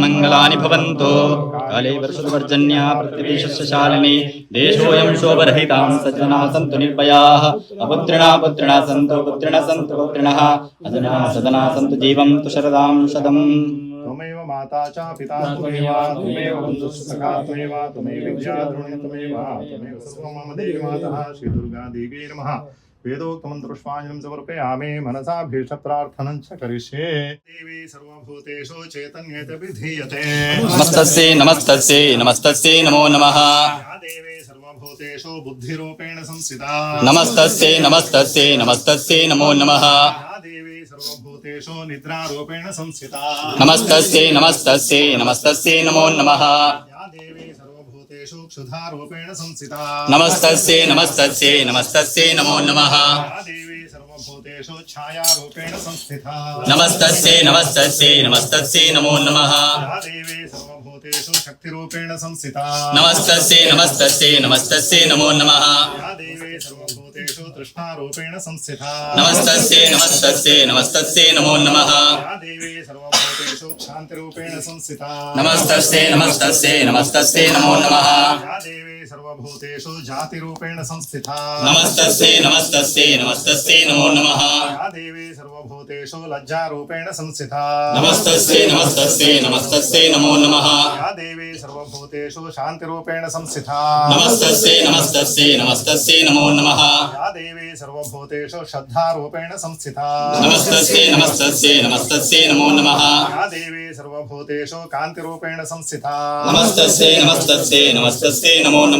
समस्ततन्मङ्गलानि भवन्तु काले वर्षदवर्जन्या पृथिवीशस्य शालिनी। देशोऽयं शोभरहितां सज्जना सन्तु निर्भयाः। अपुत्रिणा पुत्रिणा सन्तु पुत्रिणः सन्तु पुत्रिणः। अजना सदना सन्तु जीवन्तु शरदां शतम्। त्वमेव माता च, पिता त्वमेव त्वमेव त्वमेव त्वमेव त्वमेव त्वमेव सर्वं मम देवी मातः, श्रीदुर्गा देवी नमः। వేదోక్తమం దృష్వాంజనం సమర్పయామే మనసాభీష్ట ప్రార్థనం చ కరిష్యే దేవి సర్వభూతేషు చైతన్యేత విధీయతే నమస్తస్యే నమస్తస్యే నమస్తస్యే నమో నమః దేవి సర్వభూతేషు బుద్ధిరూపేణ సంస్థితా నమస్తస్యే నమస్తస్యే నమస్తస్యే నమో నమః దేవి సర్వభూతేషు నిద్రారూపేణ సంస్థితా నమస్తస్యే నమస్తస్యే నమస్తస్యే నమో నమః దేవి देवी सर्वभूतेषु क्षुधारूपेण संस्थिता नमस्तस्यै नमस्तस्यै नमस्तस्यै नमो नमः या देवी सर्वभूतेषु छायारूपेण संस्थिता नमस्तस्यै नमस्तस्यै नमस्तस्यै नमो नमः या देवी सर्वभूतेषु शक्तिरूपेण संस्थिता नमस्तस्यै नमस्तस्यै नमस्तस्यै नमो नमः या देवी सर्वभूतेषु तृष्णारूपेण संस्थिता नमस्तस्यै नमस्तस्यै नमस्तस्यै नमो नमः या देवी सर्वभूतेषु क्षान्तिरूपेण संस्थिता नमस्तस्यै సర్వభూతేషు జాతి రూపేణ సంస్థిత. నమస్తస్యే నమస్తస్యే నమస్తస్యే నమో నమః. యా దేవి సర్వభూతేషు లజ్జా రూపేణ సంస్థిత. నమస్తస్యే నమస్తస్యే నమస్తస్యే నమో నమః. యా దేవి సర్వభూతేషు శాంతి రూపేణ సంస్థిత. నమస్తస్యే నమస్తస్యే నమస్తస్యే నమో నమః. యా దేవి సర్వభూతేషు శ్రద్ధా రూపేణ సంస్థిత. నమస్తస్యే నమస్తస్యే నమస్తస్యే నమో నమః. యా దేవి సర్వభూతేషు కాంతి రూపేణ సంస్థిత. నమస్తస్యే నమస్తస్యే నమస్తస్యే నమో నమః.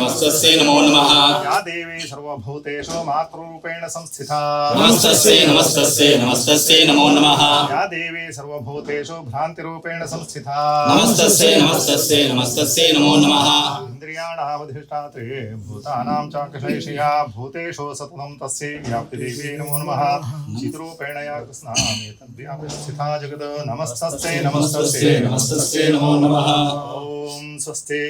नमस्तस्यै नमो नमः। या देवी सर्वभूतेषु मातृरूपेण संस्थिता। नमस्तस्यै नमस्तस्यै नमस्तस्यै नमो नमः। या देवी सर्वभूतेषु भ्रान्तिरूपेण संस्थिता। नमस्तस्यै नमस्तस्यै नमस्तस्यै नमो नमः। इन्द्रियाणामधिष्ठात्रे भूतानां चाकशैषया भूतेषु सततं तस्यै व्याप्तिदेवी नमो नमः। चिद्रूपेण या कृष्णामेतद्व्यापस्थिता जगत्। नमस्तस्यै नमस्तस्यै नमस्तस्यै नमो नमः। ॐ स्वस्ति।